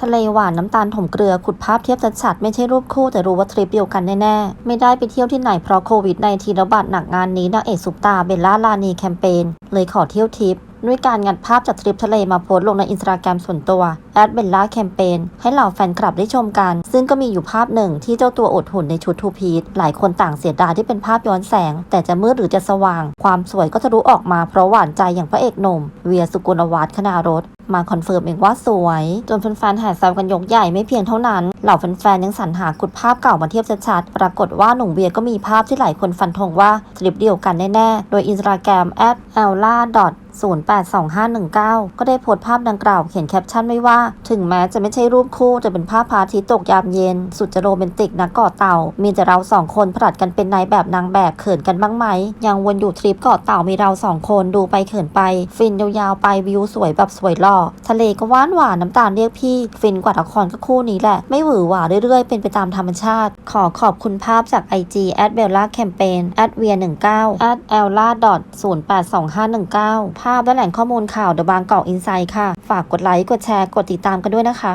ทะเลหวานน้ำตาลถมเกลือขุดภาพเทียบชัดๆไม่ใช่รูปคู่แต่รู้ว่าทริปเดียวกันแน่ๆ ไม่ได้ไปเที่ยวที่ไหนเพราะโควิดในทีระบาดหนักงานนี้นางเอกสุปตาเบลล่าลานีแคมเปญเลยขอเที่ยวทริปด้วยการงัดภาพจากทริปทะเลมาโพสต์ลงในอินสตาแกรมส่วนตัวแอดเบลล่าแคมเปญให้เหล่าแฟนคลับได้ชมกัน ซึ่งก็มีอยู่ภาพหนึ่งที่เจ้าตัวอดหุ่นในชุดทูพีทหลายคนต่างเสียดายที่เป็นภาพย้อนแสง แต่จะมืดหรือจะสว่าง ความสวยก็จะรู้ออกมาเพราะหวานใจอย่างพระเอกหนุ่ม เวียสุกุลวัฒน์คณารถมาคอนเฟิร์มเองว่าสวย จนแฟนๆแห่แซวกันยกใหญ่ไม่เพียงเท่านั้น เหล่าแฟนๆยังสรรหาขุดภาพเก่ามาเทียบชัดๆ ปรากฏว่าหนุ่มเวียก็มีภาพที่หลายคนฟันธงว่าทริปเดียวกันแน่ๆ โดยอินสตาแกรม a l l a 082519 ก็ได้โพสต์ภาพดังกล่าวเขียนแคปชั่นไว้ว่า ถึงแม้จะไม่ใช่รูปคู่จะเป็นภาพพระอาทิตย์ตกยามเย็น สุดจะโรแมนติกนะเกาะเต่า มีแต่เราสองคนผลัดกันเป็นนายแบบนางแบบเขินกันบ้างไหม ยังวนอยู่ทริปเกาะเต่ามีเราสองคนดูไปเขินไป ฟินยาวๆไปวิวสวยแบบสวยหล่อทะเลก็หวานหวานน้ำตาลเรียกพี่ ฟินกว่าละครก็คู่นี้แหละ ไม่หวือหวาเรื่อยๆ เป็นไปตามธรรมชาติ ขอขอบคุณภาพจาก IG at bella campaign at v i a 19 at ella dot 082519ภาพและแหล่งข้อมูลข่าวเดอะบางกอกอินไซด์ค่ะ ฝากกดไลค์ กดแชร์ กดติดตามกันด้วยนะคะ